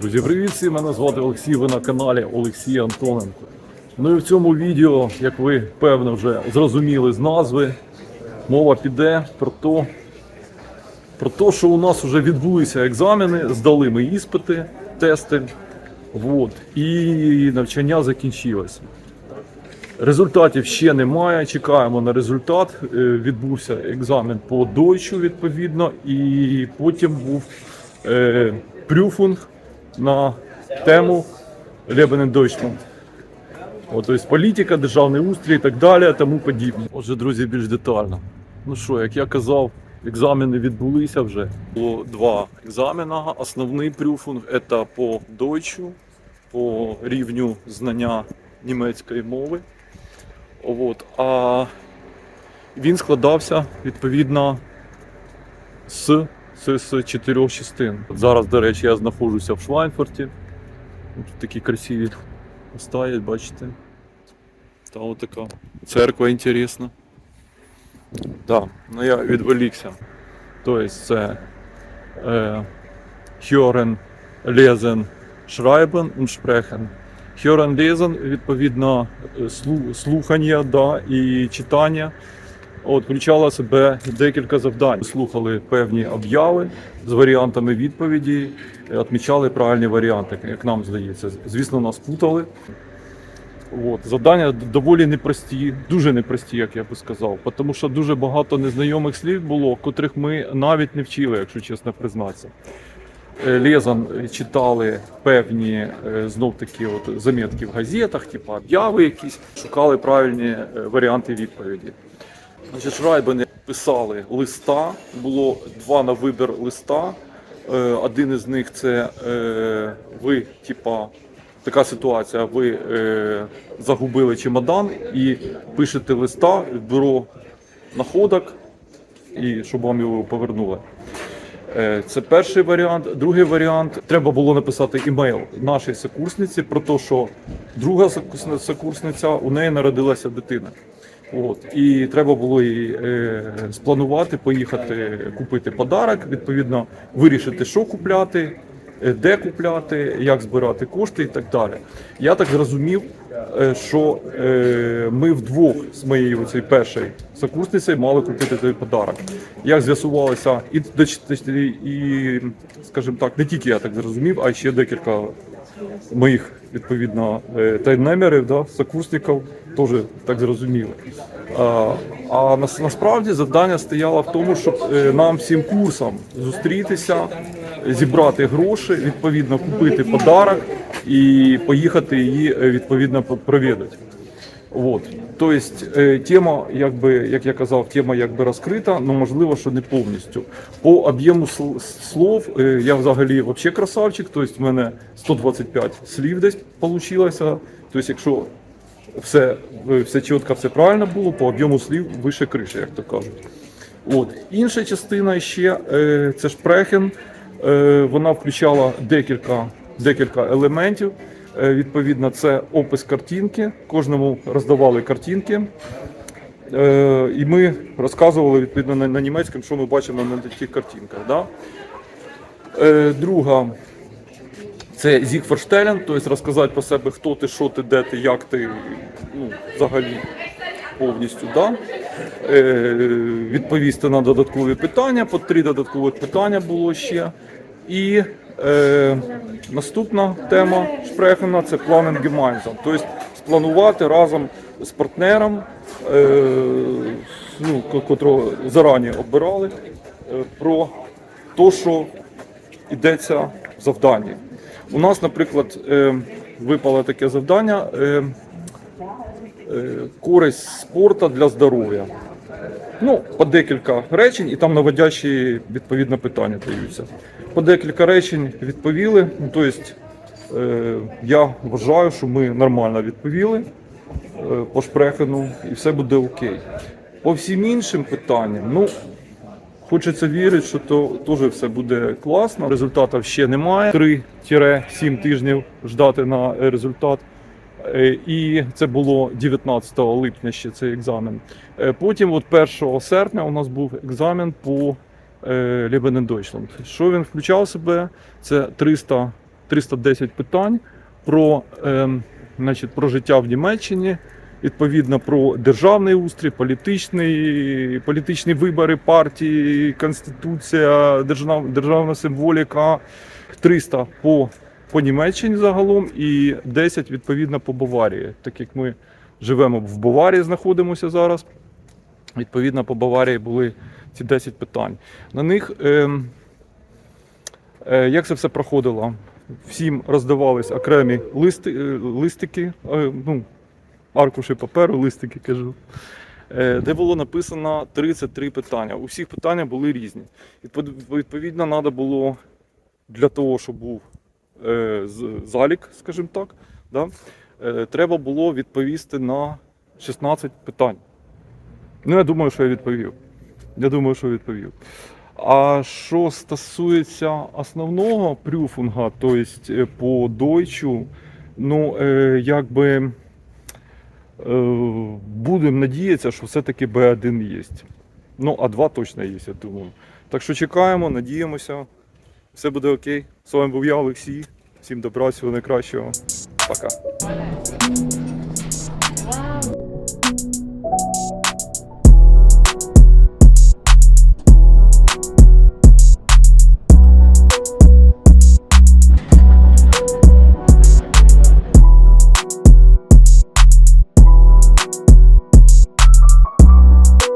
Друзі, привіт всім! Мене звати Олексій. Ви на каналі Олексій Антоненко. Ну і в цьому відео, як ви певно вже зрозуміли з назви, мова піде про то, про те, що у нас вже відбулися екзамени, здали ми іспити, тести. Вот, і навчання закінчилося. Результатів ще немає. Чекаємо на результат. Е, Відбувся екзамен по дойчу, відповідно, і потім був е, прюфунг на тему Лебен Deutschland. От, тобто політика, державний устрій і так далі, тому подібне. Отже, друзі, більш детально. Ну що, як я казав, екзамени відбулися вже. Було два екзамени. Основний прюфунг це по дойчу, по рівню знання німецької мови. От. А він складався відповідно з, з, з чотирьох частин. Зараз, до речі, я знаходжуся в Швайнфорті. Тут такі красиві стоять, бачите. Та от така церква інтересна. Так, ну я відволікся. Тобто це е, Lesen, Schreiben und Sprechen. Lesen, відповідно, е, слухання да, і читання. От, включала себе декілька завдань. Слухали певні обяви з варіантами відповіді, е, відмічали правильні варіанти, як нам здається. Звісно, нас путали. От, завдання доволі непрості, дуже непрості, як я би сказав, тому що дуже багато незнайомих слів було, котрих ми навіть не вчили, якщо чесно признатися. Е, читали певні е, знов таки от замітки в газетах, типу обяви якісь, шукали правильні е, варіанти відповіді. Значить, Шрайбени писали листа, було два на вибір листа. Е, Один із них це е, ви, типа, така ситуація, ви е, загубили чемодан і пишете листа в бюро находок, і щоб вам його повернули. Е, Це перший варіант. Другий варіант треба було написати імейл нашій сокурсниці про те, що друга сокурсни- сокурсниця у неї народилася дитина. От і треба було їй е, спланувати, поїхати купити подарок, відповідно, вирішити, що купляти, де купляти, як збирати кошти і так далі. Я так зрозумів, е, що е, ми вдвох з моєю цією першою сокурсницею мали купити той подарок. Як з'ясувалося, і, і, скажімо так, не тільки я так зрозумів, а ще декілька моїх відповідно е, тайм-немерів, да, сокурсників теж так зрозуміли. А, а нас, насправді завдання стояло в тому, щоб е, нам всім курсам зустрітися, зібрати гроші, відповідно купити подарок і поїхати її е, відповідно провідати. Вот. Тобто е, тема, якби, як я казав, тема якби розкрита, але можливо, що не повністю. По об'єму слов е, я взагалі вообще красавчик, тобто в мене 125 слів десь вийшло. Тобто, якщо все, все чітко, все правильно було, по об'єму слів вище криші, як то кажуть. От. Інша частина ще це шпрехен. Е, вона включала декілька, декілька елементів. Е, відповідно, це опис картинки. Кожному роздавали картинки. Е, і ми розказували відповідно на, німецькому, що ми бачимо на тих картинках. Да? Друга це Зігферштелен, тобто розказати про себе, хто ти, що ти, де ти, як ти, ну, взагалі повністю. Да? Е, відповісти на додаткові питання, по три додаткових питання було ще. І е, наступна тема Шпрехена це планен gemeinsam, тобто спланувати разом з партнером, е, ну, котрого зарані обирали, е, про те, що йдеться в завданні. У нас, наприклад, е, випало таке завдання е, користь спорту для здоров'я. Ну, по декілька речень, і там наводящі відповідно питання даються. По декілька речень відповіли. Ну, тобто, е, я вважаю, що ми нормально відповіли е, по шпрехену, і все буде окей. По всім іншим питанням, ну, Хочеться вірити, що то теж все буде класно. Результатів ще немає. 3-7 тижнів ждати на результат. Е, І це було 19 липня ще цей екзамен. Е, Потім, от 1 серпня, у нас був екзамен по е, Leben Що він включав себе? Це 300, 310 питань про, ем, значить, про життя в Німеччині, відповідно про державний устрій, політичний, політичні вибори партії, конституція, держав, державна символіка. 300 по, по Німеччині загалом і 10 відповідно по Баварії. Так як ми живемо в Баварії, знаходимося зараз. Відповідно, по Баварії були ці 10 питань. На них ем, е, як це все проходило? Всім роздавались окремі листи, е, листики, е, ну, аркуші паперу, листики кажу, е, де було написано 33 питання. У всіх питання були різні. Відповідно, треба було для того, щоб був е, залік, скажімо так, да, е, треба було відповісти на 16 питань. Ну, я думаю, що я відповів. Я думаю, що відповів. А що стосується основного прюфунга, тобто по дойчу, ну, е, якби е, будемо надіятися, що все-таки Б1 є. Ну, а 2 точно є, я думаю. Так що чекаємо, надіємося. Все буде окей. З вами був я, Олексій. Всім добра, всього найкращого. Пока.